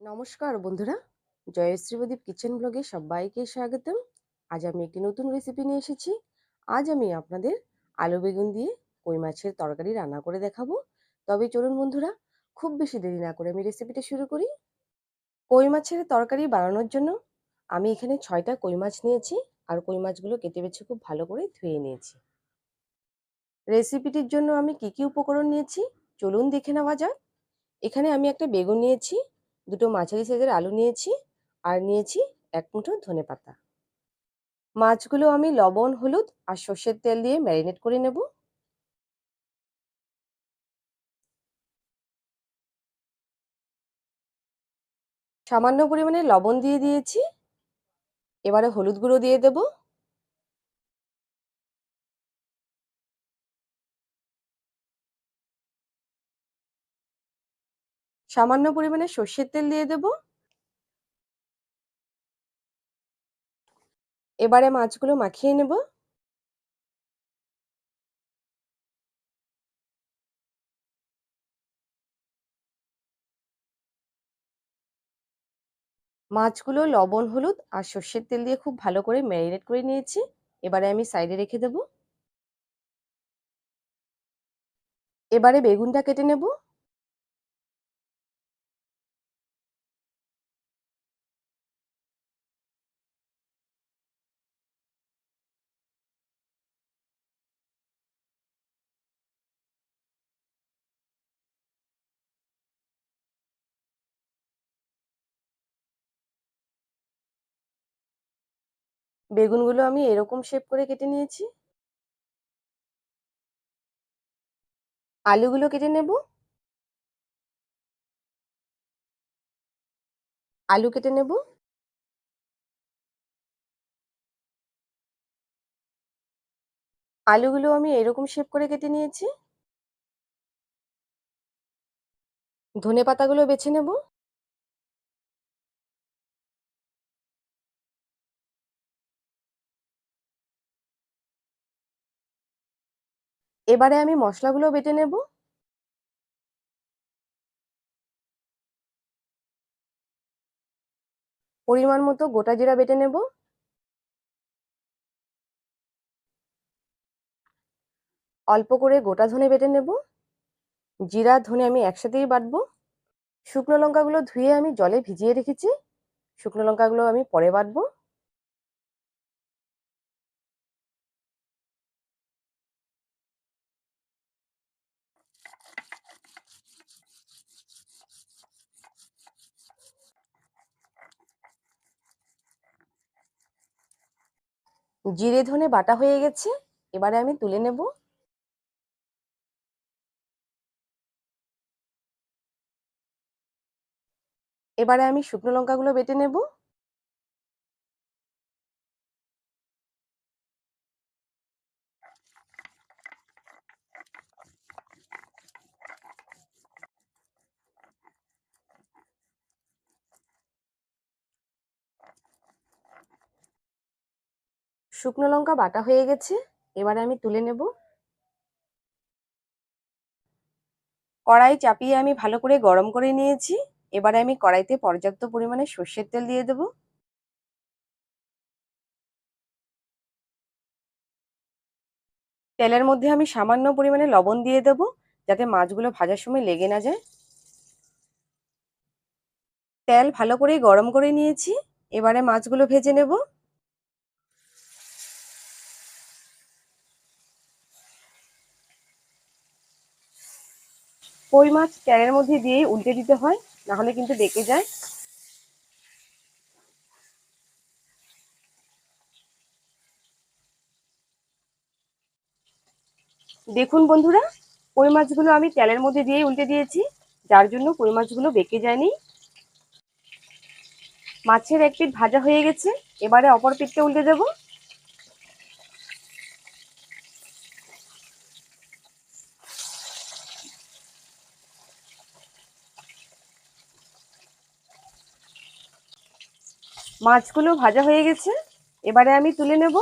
নমস্কার বন্ধুরা। জয়শ্রী প্রদীপ কিচেন ব্লগে সবাইকে স্বাগতম। আজ আমি একটি নতুন রেসিপি নিয়ে এসেছি। আজ আমি আপনাদের আলু বেগুন দিয়ে কই মাছের তরকারি রান্না করে দেখাবো। তবে চলুন বন্ধুরা, খুব বেশি দেরি না করে আমি রেসিপিটা শুরু করি। কই মাছের তরকারি বানানোর জন্য আমি এখানে ছয়টা কই মাছ নিয়েছি আর কই মাছগুলো কেটে বেছে খুব ভালো করে ধুয়ে নিয়েছি। রেসিপিটির জন্য আমি কি কি উপকরণ নিয়েছি চলুন দেখে নেওয়া যাক। এখানে আমি একটা বেগুন নিয়েছি দুটো মাঝারি সাইজের আলু নিয়েছি আর নিয়েছি এক মুঠো ধনে পাতা। মাছগুলো আমি লবণ, হলুদ আর সর্ষের তেল দিয়ে ম্যারিনেট করে নেব। সামান্য পরিমাণে লবণ দিয়ে দিয়েছি। এবারে হলুদ গুঁড়ো দিয়ে দেব। সামান্য পরিমাণে সর্ষের তেল দিয়ে দেবো। এবারে মাছগুলো মাখিয়ে নেব। মাছগুলো লবণ, হলুদ আর সর্ষের তেল দিয়ে খুব ভালো করে ম্যারিনেট করে নিয়েছি। এবারে আমি সাইডে রেখে দেব। এবারে বেগুনটা কেটে নেব। বেগুনগুলো আমি এরকম শেপ করে কেটে নিয়েছি। আলুগুলো কেটে নেব। আলু কেটে নেব। আলুগুলো আমি এরকম শেপ করে কেটে নিয়েছি। ধনে পাতাগুলো বেছে নেব। এবারে আমি মশলাগুলো বেটে নেব। পরিমাণ মতো গোটা জিরা বেটে নেব। অল্প করে গোটা ধনে বেটে নেব। জিরা, ধনে আমি একসাথেই বাটবো। শুকনো লঙ্কাগুলো ধুয়ে আমি জলে ভিজিয়ে রেখেছি। শুকনো লঙ্কাগুলো আমি পরে বাটবো। জিরে ধনে বাটা হয়ে গেছে, এবারে আমি তুলে নেব। এবারে আমি শুকনো লঙ্কাগুলো বেটে নেব। শুকনো লঙ্কা বাটা হয়ে গেছে, এবারে আমি তুলে নেব। কড়াই চাপিয়ে আমি ভালো করে গরম করে নিয়েছি, এবারে আমি কড়াইতে পর্যাপ্ত পরিমাণে সর্ষের তেল দিয়ে দেব। তেলের মধ্যে আমি সামান্য পরিমাণে লবণ দিয়ে দেব, যাতে মাছগুলো ভাজার সময় লেগে না যায়। তেল ভালো করে গরম করে নিয়েছি, এবারে মাছগুলো ভেজে নেব। কই মাছ তেলের মধ্যে দিয়ে উল্টে দিতে হয়, না হলে কিন্তু ডেকে যায়। দেখুন বন্ধুরা, কই মাছগুলো আমি তেলের মধ্যে দিয়ে উল্টে দিয়েছি, যার জন্য কই মাছগুলো বেঁকে যায়নি। মাছের এক পিঠ ভাজা হয়ে গেছে, এবারে অপর পিঠটা উল্টে দেবো। মাছগুলো ভাজা হয়ে গেছে। এবারে আমি তুলে নেব।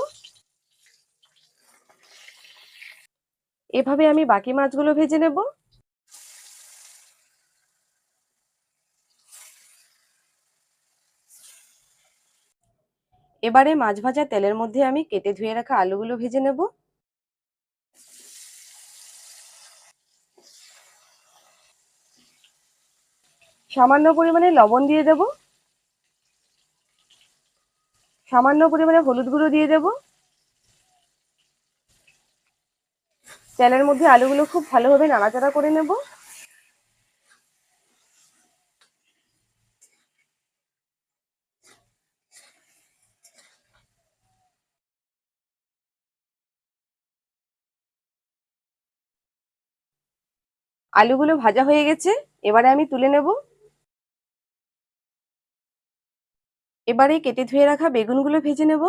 এভাবে আমি বাকি মাছগুলো ভেজে নেব। এবারে মাছ ভাজা তেলের মধ্যে আমি কেটে ধুয়ে রাখা আলুগুলো ভেজে নেব। সামান্য পরিমাণে লবণ দিয়ে দেবো। সামান্য পরিমাণে হলুদ গুঁড়ো দিয়ে দেব। তেলের মধ্যে আলুগুলো খুব ভালোভাবে নাড়াচাড়া করে নেব। আলুগুলো ভাজা হয়ে গেছে, এবারে আমি তুলে নেব। এবারে কেটে ধুয়ে রাখা বেগুনগুলো ভেজে নেব।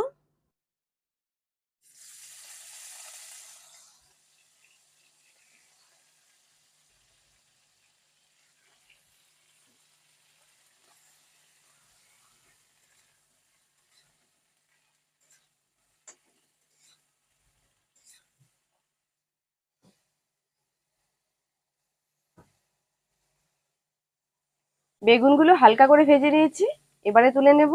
বেগুনগুলো হালকা করে ভেজে নিয়েছি। এবারে তুলে নেব।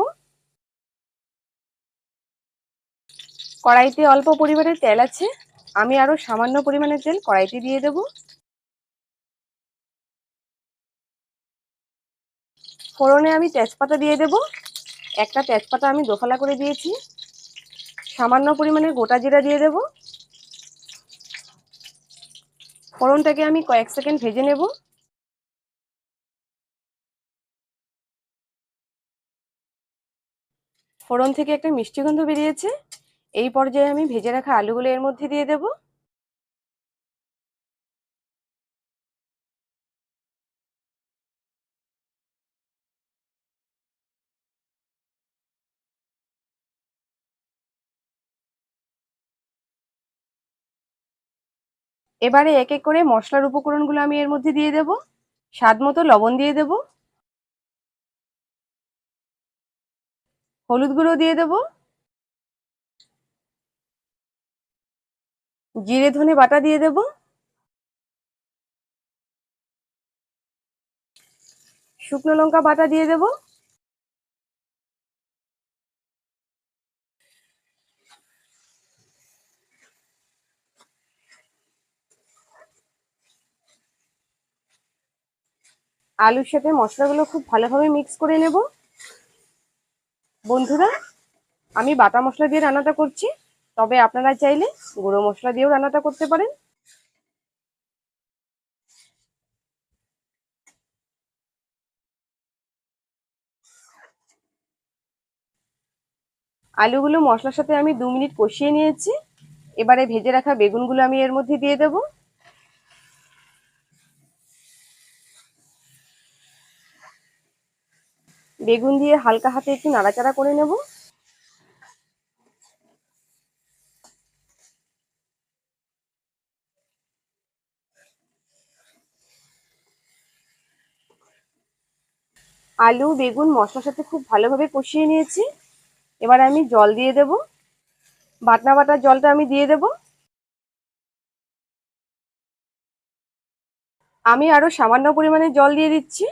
কড়াইতে অল্প পরিমাণে তেল আছে, আমি আরও সামান্য পরিমাণে তেল কড়াইতে দিয়ে দেব। ফোড়নে আমি তেজপাতা দিয়ে দেব। একটা তেজপাতা আমি দোফালা করে দিয়েছি। সামান্য পরিমাণে গোটা জিরা দিয়ে দেব। ফোড়নটাকে আমি কয়েক সেকেন্ড ভেজে নেব। ফোড়ন থেকে একটা মিষ্টি গন্ধ বেরিয়েছে। এই পর্যায়ে আমি ভেজে রাখা আলুগুলো এর মধ্যে দিয়ে দেব। এবারে এক এক করে মশলার উপকরণগুলো আমি এর মধ্যে দিয়ে দেব। স্বাদ মতো লবণ দিয়ে দেব। হলুদ গুঁড়ো দিয়ে দেব। জিরে, ধনে বাটা দিয়ে দেব। শুকনো লঙ্কা বাটা দিয়ে দেব। আলুর সাথে মশলাগুলো খুব ভালোভাবে মিক্স করে নেব। বন্ধুরা, আমি বাটা মশলা দিয়ে রান্নাটা করছি। তবে আপনারা চাইলে গুঁড়ো মশলা দিয়েও রান্নাটা করতে পারেন। আলুগুলো মশলার সাথে আমি দু মিনিট কষিয়ে নিয়েছি। এবারে ভেজে রাখা বেগুনগুলো আমি এর মধ্যে দিয়ে দেব। বেগুন দিয়ে হালকা হাতে একটু নাড়াচাড়া করে নেব। আলু, বেগুন, মশলার সাথে খুব ভালোভাবে কষিয়ে নিয়েছি। এবার আমি জল দিয়ে দেব। বাটনা বাটার জলটা আমি দিয়ে দেব। আমি আরও সামান্য পরিমাণে জল দিয়ে দিচ্ছি।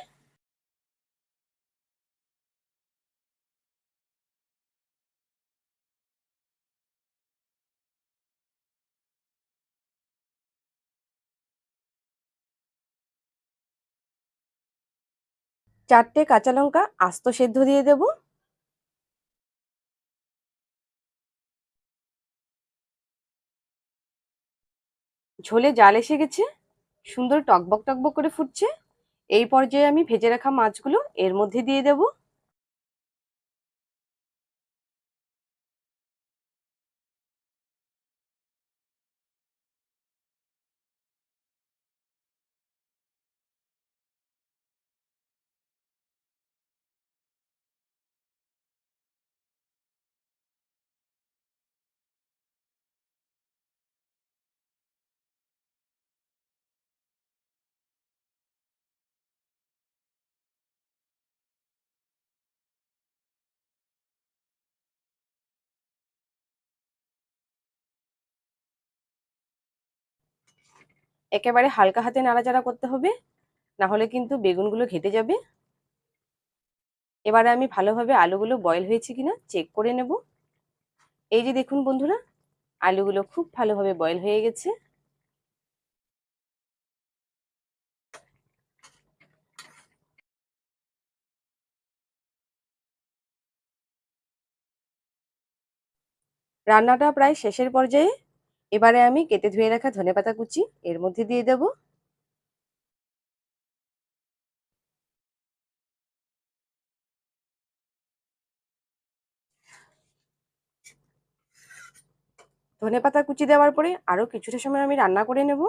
চারটে কাঁচা লঙ্কা আস্ত সেদ্ধ দিয়ে দেব। ঝোলে জাল এসে গেছে, সুন্দর টকবক টকবক করে ফুটছে। এই পর্যায়ে আমি ভেজে রাখা মাছগুলো এর মধ্যে দিয়ে দেব। একেবারে হালকা হাতে নাড়াচাড়া করতে হবে না হলে কিন্তু বেগুনগুলো ঘেটে যাবে। এবারে আমি ভালোভাবে আলুগুলো বয়েল হয়েছে কিনা চেক করে নেব। এই যে দেখুন বন্ধুরা, আলুগুলো খুব ভালোভাবে বয়েল হয়ে গেছে। রান্নাটা প্রায় শেষের পর্যায়ে এবারে আমি কেটে ধুয়ে রাখা ধনেপাতা কুচি এর মধ্যে দিয়ে দেব। ধনেপাতা কুচি দেওয়ার পরে আরও কিছুটা সময় আমি রান্না করে নেব।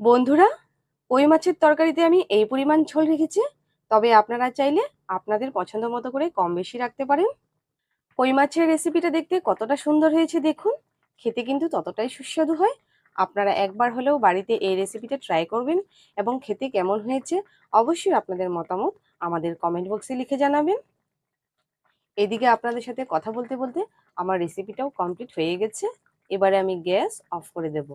বন্ধুরা কই মাছের তরকারিতে আমি এই পরিমাণ ঝোল রেখেছি। তবে আপনারা চাইলে আপনাদের পছন্দ মতো করে কম বেশি রাখতে পারেন। কই মাছের রেসিপিটা দেখতে কতটা সুন্দর হয়েছে দেখুন। খেতে কিন্তু ততটাই সুস্বাদু হয়। আপনারা একবার হলেও বাড়িতে এই রেসিপিটা ট্রাই করবেন এবং খেতে কেমন হয়েছে অবশ্যই আপনাদের মতামত আমাদের কমেন্ট বক্সে লিখে জানাবেন। এদিকে আপনাদের সাথে কথা বলতে বলতে আমার রেসিপিটাও কমপ্লিট হয়ে গেছে। এবারে আমি গ্যাস অফ করে দেবো।